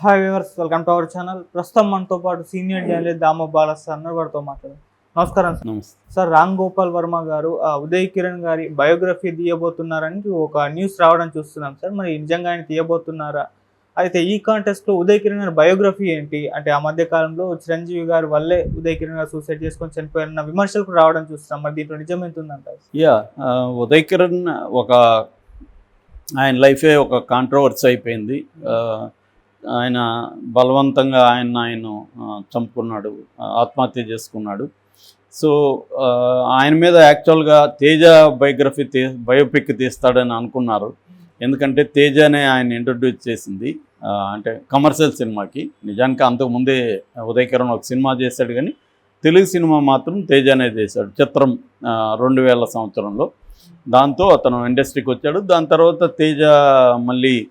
Hi viewers welcome to our channel ప్రస్తుతం మనతో పాటు సీనియర్ జర్నలిస్ట్ దామ బాలస్ అన్న గారితో మాట్లాడారు. నమస్కారం సార్. సార్ రామ్ గోపాల్ వర్మ గారు ఆ, ఉదయ్ కిరణ్ గారి బయోగ్రఫీ తీయబోతున్నారని ఒక న్యూస్ రావడం చూస్తున్నాం సార్. మరి నిజంగా ఆయన తీయబోతున్నారా? అయితే ఈ కాంటెస్ట్లో ఉదయ్ కిరణ్ గారి బయోగ్రఫీ ఏంటి? అంటే ఆ మధ్య కాలంలో చిరంజీవి గారి వల్లే ఉదయ్ కిరణ్ గారు సూసైడ్ చేసుకొని చనిపోయారన్న విమర్శలు కూడా రావడం చూస్తున్నాం. మరి దీంట్లో నిజం ఎంత ఉందంటారు యా ఉదయ్ కిరణ్ ఒక ఆయన లైఫే ఒక కాంట్రవర్సీ అయిపోయింది. ఆయన బలవంతంగా ఆయన ఆయన చంపుకున్నాడు ఆత్మహత్య చేసుకున్నాడు. సో ఆయన మీద యాక్చువల్గా తేజ బయోగ్రఫీ తీ బయోపిక్ తీస్తాడని అనుకున్నారు. ఎందుకంటే తేజనే ఆయన ఇంట్రడ్యూస్ చేసింది. అంటే కమర్షియల్ సినిమాకి. నిజానికి అంతకుముందే ఉదయ్ ఒక సినిమా చేశాడు కానీ తెలుగు సినిమా మాత్రం తేజనే చేశాడు. చిత్రం రెండు వేల సంవత్సరంలో. దాంతో అతను ఇండస్ట్రీకి వచ్చాడు. దాని తర్వాత తేజ మళ్ళీ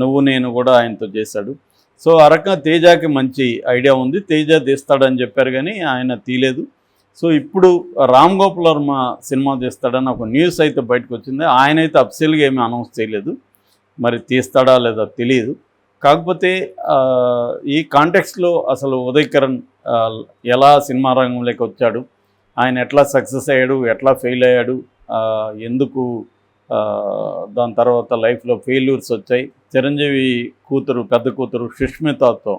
నువ్వు నేను కూడా ఆయనతో చేశాడు. సో ఆ రకంగా తేజకి మంచి ఐడియా ఉంది. తేజ తీస్తాడని చెప్పారు కానీ ఆయన తీలేదు. సో ఇప్పుడు రామ్ గోపాల్ వర్మ సినిమా తీస్తాడని ఒక న్యూస్ అయితే బయటకు వచ్చింది. ఆయన అయితే ఏమీ అనౌన్స్ చేయలేదు. మరి తీస్తాడా లేదా తెలియదు. కాకపోతే ఈ కాంటెక్స్లో అసలు ఉదయ్ కిరణ్ ఎలా సినిమా రంగంలోకి వచ్చాడు ఆయన ఎట్లా సక్సెస్ అయ్యాడు ఎట్లా ఫెయిల్ అయ్యాడు ఎందుకు దాని తర్వాత లైఫ్లో ఫెయిల్యూర్స్ వచ్చాయి. చిరంజీవి కూతురు పెద్ద కూతురు సుష్మితతో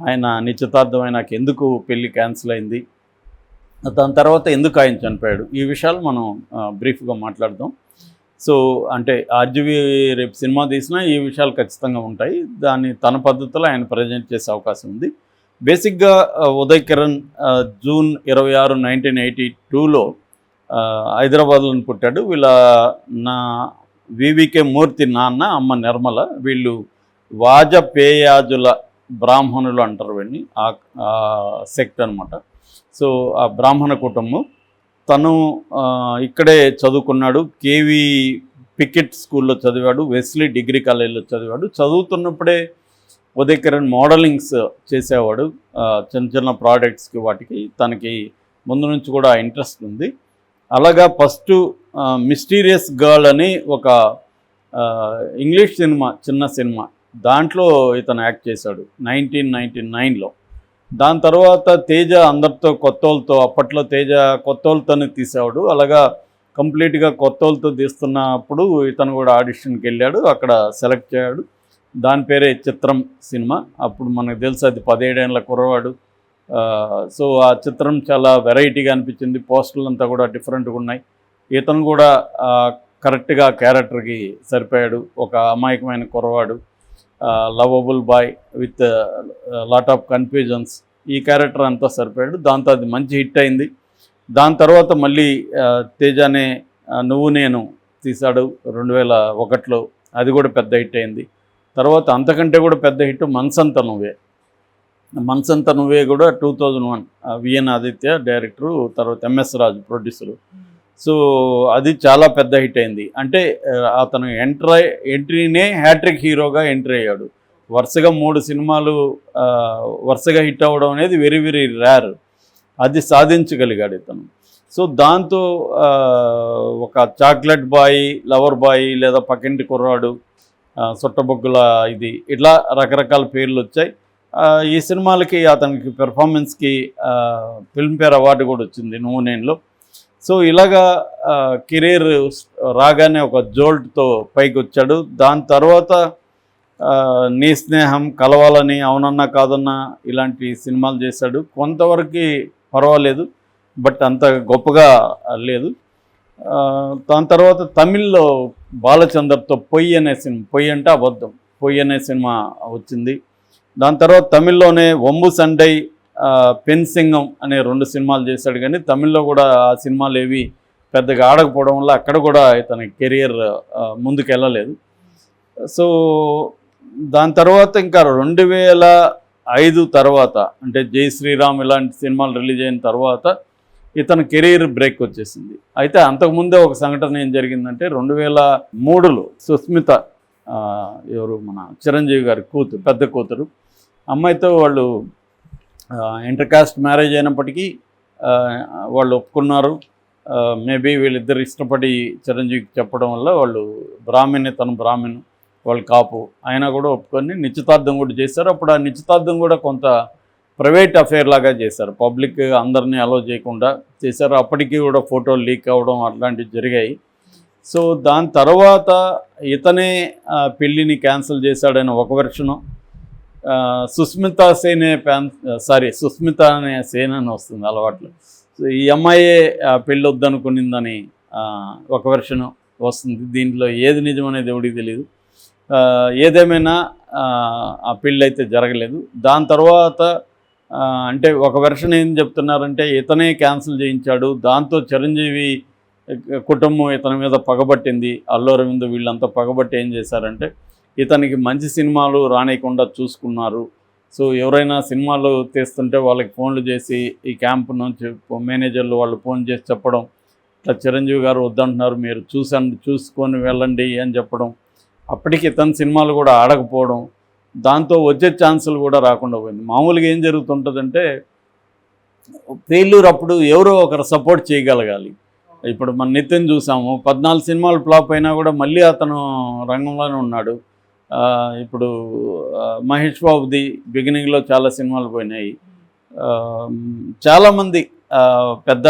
ఆయన నిశ్చితార్థం ఆయనకు ఎందుకు పెళ్ళి క్యాన్సిల్ అయింది దాని తర్వాత ఎందుకు ఆయన చనిపోయాడు ఈ విషయాలు మనం బ్రీఫ్గా మాట్లాడదాం. సో అంటే ఆర్జీవి రేపు సినిమా తీసినా ఈ విషయాలు ఖచ్చితంగా ఉంటాయి. దాన్ని తన పద్ధతిలో ఆయన ప్రజెంట్ చేసే అవకాశం ఉంది. బేసిక్గా ఉదయ్ కిరణ్ జూన్ ఇరవై ఆరు నైన్టీన్ ఎయిటీ టూలో హైదరాబాద్లో పుట్టాడు. వీళ్ళ నా వివికే మూర్తి నాన్న అమ్మ నిర్మల వీళ్ళు వాజపేయాజుల బ్రాహ్మణులు అంటారు వీళ్ళని ఆ సెక్ట్ అనమాట సో ఆ బ్రాహ్మణ కుటుంబం. తను ఇక్కడే చదువుకున్నాడు. కేవి పికెట్ స్కూల్లో చదివాడు వెస్లీ డిగ్రీ కాలేజీలో చదివాడు. చదువుతున్నప్పుడే ఉదయ్ మోడలింగ్స్ చేసేవాడు. చిన్న చిన్న ప్రోడక్ట్స్కి వాటికి తనకి ముందు నుంచి కూడా ఇంట్రెస్ట్ ఉంది. అలాగా ఫస్ట్ మిస్టీరియస్ గర్ల్ అని ఒక ఇంగ్లీష్ సినిమా చిన్న సినిమా. దాంట్లో ఇతను యాక్ట్ చేశాడు నైన్టీన్ నైన్టీ నైన్లో. దాని తర్వాత తేజ అందరితో కొత్తోళ్ళతో అప్పట్లో తేజ కొత్తోళ్ళతోనే తీసేవాడు. అలాగా కంప్లీట్గా కొత్తోళ్ళతో తీస్తున్నప్పుడు ఇతను కూడా ఆడిషన్కి వెళ్ళాడు అక్కడ సెలెక్ట్ చేయాడు దాని పేరే చిత్రం సినిమా. అప్పుడు మనకు తెలుసు అది పదిహేడేళ్ళ కుర్రవాడు. సో ఆ చిత్రం చాలా వెరైటీగా అనిపించింది. పోస్టర్లు అంతా కూడా డిఫరెంట్గా ఉన్నాయి. ఇతను కూడా కరెక్ట్గా క్యారెక్టర్కి సరిపోయాడు. ఒక అమాయకమైన కురవాడు lovable boy with lot of confusions. ఈ క్యారెక్టర్ అంతా సరిపోయాడు. దాంతో అది మంచి హిట్ అయింది. దాని తర్వాత మళ్ళీ తేజానే నువ్వు నేను తీశాడు రెండు వేల ఒకటిలో. అది కూడా పెద్ద హిట్ అయింది. తర్వాత అంతకంటే కూడా పెద్ద హిట్ మనసంత నువ్వే. మనసంత నువ్వే కూడా two thousand one V N Aditya director తర్వాత M S Raju producer. So అది చాలా పెద్ద హిట్ అయింది. అంటే అతను ఎంటర్ ఎంట్రీనే హ్యాట్రిక్ హీరోగా ఎంట్రీ అయ్యాడు. వరుసగా మూడు సినిమాలు వరుసగా హిట్ అవ్వడం అనేది వెరీ వెరీ రేర్. అది సాధించగలిగాడు ఇతను. సో దాంతో ఒక చాక్లెట్ బాయ్ లవర్ బాయ్ లేదా పక్కింటి కుర్రాడు సుట్టబొగ్గుల ఇది ఇట్లా రకరకాల పేర్లు వచ్చాయి. ఈ సినిమాలకి అతనికి పెర్ఫార్మెన్స్కి ఫిల్మ్ఫేర్ అవార్డు కూడా వచ్చింది నువ్వు నేనులో. సో ఇలాగా కెరీర్ రాగానే ఒక జోల్ట్తో పైకి వచ్చాడు దాని తర్వాత నీ స్నేహం కలవాలని అవునన్నా కాదన్నా ఇలాంటి సినిమాలు చేశాడు. కొంతవరకు పర్వాలేదు బట్ అంత గొప్పగా లేదు. దాని తర్వాత తమిళ్ళో బాలచందర్తో పొయ్యి అనే సినిమా పొయ్యి అంటే అబద్ధం. పొయ్యి అనే సినిమా వచ్చింది. దాని తర్వాత తమిళ్ళోనే ఒంబు సండై పెన్సింగం పెన్ సింగం అనే రెండు సినిమాలు చేశాడు. కానీ తమిళ్ళో కూడా ఆ సినిమాలు ఏవి పెద్దగా ఆడకపోవడం వల్ల అక్కడ కూడా ఇతని కెరియర్ ముందుకు వెళ్ళలేదు సో దాని తర్వాత ఇంకా రెండు వేల ఐదు తర్వాత అంటే జై శ్రీరామ్ ఇలాంటి సినిమాలు రిలీజ్ అయిన తర్వాత ఇతని కెరీర్ బ్రేక్ వచ్చేసింది. అయితే అంతకుముందే ఒక సంఘటన ఏం జరిగిందంటే రెండు వేల మూడులో సుస్మిత ఎవరు? మన చిరంజీవి గారి కూతురు పెద్ద కూతురు అమ్మాయితో వాళ్ళు ఇంటర్ కాస్ట్ మ్యారేజ్ అయినప్పటికీ వాళ్ళు ఒప్పుకున్నారు. మేబీ వీళ్ళిద్దరు ఇష్టపడి చిరంజీవికి చెప్పడం వల్ల వాళ్ళు బ్రాహ్మణి తను బ్రాహ్మణ్ వాళ్ళు కాపు. ఆయన కూడా ఒప్పుకొని నిశ్చితార్థం కూడా చేశారు. అప్పుడు ఆ నిశ్చితార్థం కూడా కొంత ప్రైవేట్ అఫేర్ లాగా చేశారు. పబ్లిక్ అందరినీ అలో చేయకుండా చేశారు. అప్పటికి కూడా ఫోటోలు లీక్ అవ్వడం అట్లాంటివి జరిగాయి. సో దాని తర్వాత ఇతనే పెళ్ళిని క్యాన్సిల్ చేశాడని ఒక వెర్షను సుస్మిత సేనే సారీ సుస్మిత అనే సేన్ అని వస్తుంది అలవాట్లు. సో ఈ అమ్మాయే ఆ, పెళ్ళి వద్దనుకునిందని ఒక వెర్షన్ వస్తుంది. దీంట్లో ఏది నిజమనేది ఎవడికి తెలియదు ఏదేమైనా ఆ, పెళ్ళి అయితే జరగలేదు. దాని తర్వాత అంటే ఒక వెర్షన్ ఏం చెప్తున్నారంటే ఇతనే క్యాన్సిల్ చేయించాడు. దాంతో చిరంజీవి కుటుంబం ఇతని మీద పగబట్టింది. అల్లు అరవింద్ వీళ్ళంతా పగబట్టి ఏం చేశారంటే ఇతనికి మంచి సినిమాలు రానియకుండా చూసుకున్నారు. సో ఎవరైనా సినిమాలు తీస్తుంటే వాళ్ళకి ఫోన్లు చేసి ఈ క్యాంప్ నుంచి మేనేజర్లు వాళ్ళు ఫోన్ చేసి చెప్పడం ఇట్లా చిరంజీవి గారు వద్దంటున్నారు మీరు చూసండి చూసుకొని వెళ్ళండి అని చెప్పడం అప్పటికి ఇతని సినిమాలు కూడా ఆడకపోవడం దాంతో వచ్చే ఛాన్సులు కూడా రాకుండా పోయింది. మామూలుగా ఏం జరుగుతుంటుందంటే ఫెయిల్యూర్ అప్పుడు ఎవరో ఒకరు సపోర్ట్ చేయగలగాలి. ఇప్పుడు మన నితిన్ చూసాము పద్నాలుగు సినిమాలు ఫ్లాప్ అయినా కూడా మళ్ళీ అతను రంగంలోనే ఉన్నాడు. ఇప్పుడు మహేష్ బాబుది బిగినింగ్లో చాలా సినిమాలు పోయినాయి. చాలామంది పెద్ద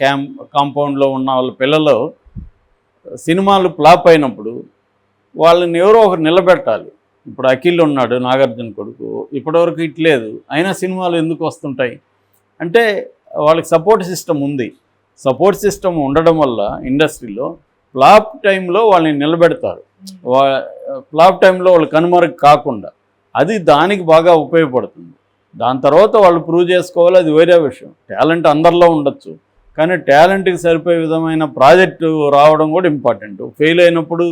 క్యాంప్ కాంపౌండ్లో ఉన్న వాళ్ళ పిల్లలు సినిమాలు ఫ్లాప్ అయినప్పుడు వాళ్ళని ఎవరో ఒకరు నిలబెట్టాలి. ఇప్పుడు అఖిల్ ఉన్నాడు నాగార్జున కొడుకు ఇప్పటివరకు ఇట్లేదు అయినా సినిమాలు ఎందుకు వస్తుంటాయి? అంటే వాళ్ళకి సపోర్ట్ సిస్టమ్ ఉంది. సపోర్ట్ సిస్టమ్ ఉండడం వల్ల ఇండస్ట్రీలో ఫ్లాప్ టైంలో వాళ్ళని నిలబెడతారు. ఫ్లాప్ టైంలో వాళ్ళు కనుమరుగు కాకుండా. అది దానికి బాగా ఉపయోగపడుతుంది. దాని తర్వాత వాళ్ళు ప్రూవ్ చేసుకోవాలి అది వేరే విషయం. టాలెంట్ అందరిలో ఉండొచ్చు. కానీ టాలెంట్కి సరిపోయే విధమైన ప్రాజెక్టు రావడం కూడా ఇంపార్టెంట్. ఫెయిల్ అయినప్పుడు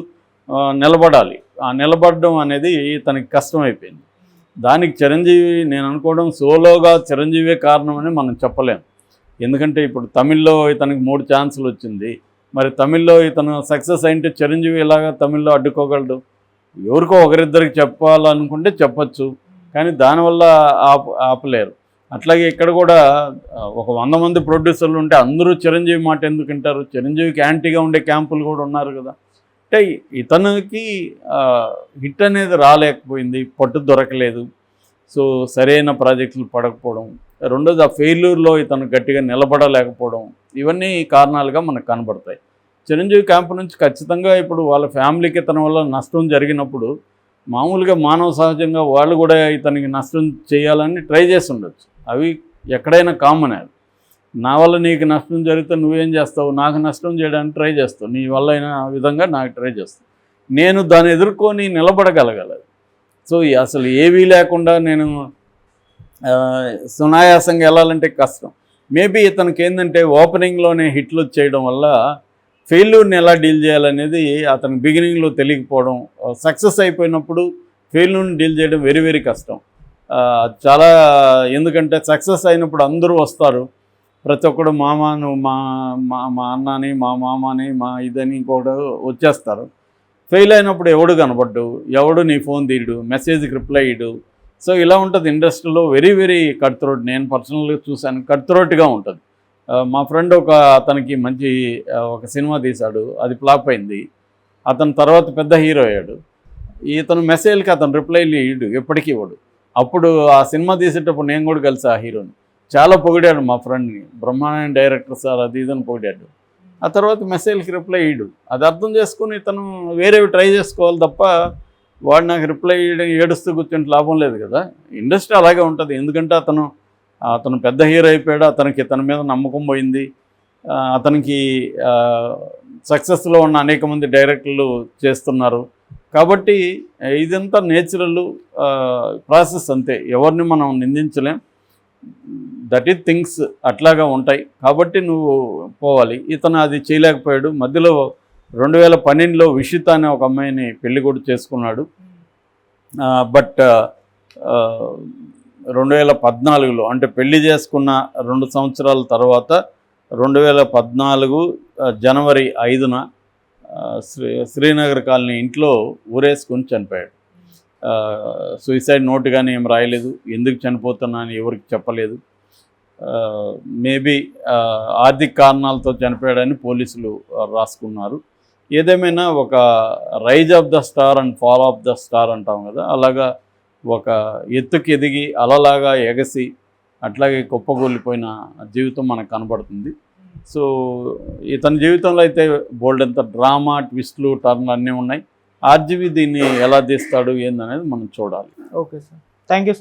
నిలబడాలి. ఆ నిలబడడం అనేది తనకి కష్టమైపోయింది. దానికి చిరంజీవి నేను అనుకోవడం సోలోగా చిరంజీవే కారణమని మనం చెప్పలేం. ఎందుకంటే ఇప్పుడు తమిళ్ళో ఇతనికి మూడు ఛాన్సులు వచ్చింది. మరి తమిళ్ళో ఇతను సక్సెస్ అయింటే చిరంజీవి ఇలాగా తమిళ్ళో అడ్డుకోగలడు? ఎవరికో ఒకరిద్దరికి చెప్పాలనుకుంటే చెప్పచ్చు కానీ దానివల్ల ఆప ఆపలేరు. అట్లాగే ఇక్కడ కూడా ఒక వంద మంది ప్రొడ్యూసర్లు ఉంటే అందరూ చిరంజీవి మాట ఎందుకు వింటారు? చిరంజీవికి యాంటీగా ఉండే క్యాంపులు కూడా ఉన్నారు కదా. అంటే ఇతనికి హిట్ అనేది రాలేకపోయింది పట్టు దొరకలేదు. సో సరైన ప్రాజెక్టులు పడకపోవడం రెండోది ఆ ఫెయిల్యూర్లో ఇతను గట్టిగా నిలబడలేకపోవడం. ఇవన్నీ కారణాలుగా మనకు కనబడతాయి. చిరంజీవి క్యాంపు నుంచి ఖచ్చితంగా ఇప్పుడు వాళ్ళ ఫ్యామిలీకి ఇతని వల్ల నష్టం జరిగినప్పుడు మామూలుగా మానవ సహజంగా వాళ్ళు కూడా ఇతనికి నష్టం చేయాలని ట్రై చేసి ఉండొచ్చు. అవి ఎక్కడైనా కామన్ అది నా వల్ల నీకు నష్టం జరిగితే నువ్వేం చేస్తావు? నాకు నష్టం చేయడానికి ట్రై చేస్తావు. నీ వల్ల అయిన విధంగా నాకు ట్రై చేస్తావు. నేను దాన్ని ఎదుర్కొని నిలబడగలగాలి. సో ఈ అసలు ఏవీ లేకుండా నేను సునాయాసంగా వెళ్ళాలంటే కష్టం. మేబీ ఇతనికి ఏంటంటే ఓపెనింగ్లోనే హిట్లు వచ్చేయడం వల్ల ఫెయిల్యూర్ని ఎలా డీల్ చేయాలనేది అతనికి బిగినింగ్లో తెలియకపోవడం సక్సెస్ అయిపోయినప్పుడు ఫెయిల్యూర్ని డీల్ చేయడం వెరీ వెరీ కష్టం. చాలా ఎందుకంటే సక్సెస్ అయినప్పుడు అందరూ వస్తారు. ప్రతి ఒక్కడు మామ నువ్వు మా మా మా అన్నని మా మామని మా ఇదని కూడా వచ్చేస్తారు. ఫెయిల్ అయినప్పుడు ఎవడు కనపడ్డు? ఎవడు నీ ఫోన్ తీయడు? మెసేజ్కి రిప్లై ఇడు సో ఇలా ఉంటుంది ఇండస్ట్రీలో వెరీ వెరీ కట్ త్రోట్ నేను పర్సనల్గా చూశాను కట్ త్రోట్గా ఉంటుంది మా ఫ్రెండ్ ఒక అతనికి మంచి ఒక సినిమా తీశాడు అది ఫ్లాప్ అయింది. అతను తర్వాత పెద్ద హీరో అయ్యాడు. ఇతను మెసేజ్కి అతను రిప్లైలు ఇవ్వడు ఎప్పటికీ ఇవ్వడు. అప్పుడు ఆ సినిమా తీసేటప్పుడు నేను కూడా కలిసి ఆ హీరోని చాలా పొగిడాడు మా ఫ్రెండ్ని బ్రహ్మాండ డైరెక్టర్ సార్ అది ఇదని పొగిడాడు. ఆ తర్వాత మెసేజ్కి రిప్లై ఇయ్యడు. అది అర్థం చేసుకుని ఇతను వేరేవి ట్రై చేసుకోవాలి తప్ప వాడు నాకు రిప్లై చేయడం ఏడుస్తూ కూర్చుంటే లాభం లేదు కదా. ఇండస్ట్రీ అలాగే ఉంటుంది. ఎందుకంటే అతను అతను పెద్ద హీరో అయిపోయాడు. అతనికి ఇతని మీద నమ్మకం పోయింది. అతనికి సక్సెస్లో ఉన్న అనేక మంది డైరెక్టర్లు చేస్తున్నారు. కాబట్టి ఇదంతా నేచురల్ ప్రాసెస్ అంతే. ఎవరిని మనం నిందించలేం. దట్ ఈ థింగ్స్ అట్లాగా ఉంటాయి. కాబట్టి నువ్వు పోవాలి. ఇతను అది చేయలేకపోయాడు. మధ్యలో రెండు వేల పన్నెండులో విషిత అనే ఒక అమ్మాయిని పెళ్ళి కూడా చేసుకున్నాడు. బట్ రెండు వేల పద్నాలుగులో అంటే పెళ్ళి చేసుకున్న రెండు సంవత్సరాల తర్వాత రెండు వేల పద్నాలుగు జనవరి ఐదున శ్రీ శ్రీనగర్ కాలనీ ఇంట్లో ఊరేసుకుని చనిపోయాడు. సూసైడ్ నోట్ కానీ ఏం రాయలేదు. ఎందుకు చనిపోతున్నా అని ఎవరికి చెప్పలేదు. మేబీ ఆర్థిక కారణాలతో చనిపోయాడని పోలీసులు రాసుకున్నారు. ఏదేమైనా ఒక rise of the star and fall of the star అంటాం కదా అలాగా ఒక ఎత్తుకి ఎదిగి అలలాగా ఎగసి అట్లాగే కుప్పగూలిపోయిన జీవితం మనకు కనబడుతుంది. సో ఇతని జీవితంలో అయితే బోల్డ్ ఎంత డ్రామా ట్విస్ట్లు టర్న్లు అన్నీ ఉన్నాయి. ఆర్జీవి దీన్ని ఎలా తీస్తాడు ఏందనేది మనం చూడాలి. Okay sir. Thank you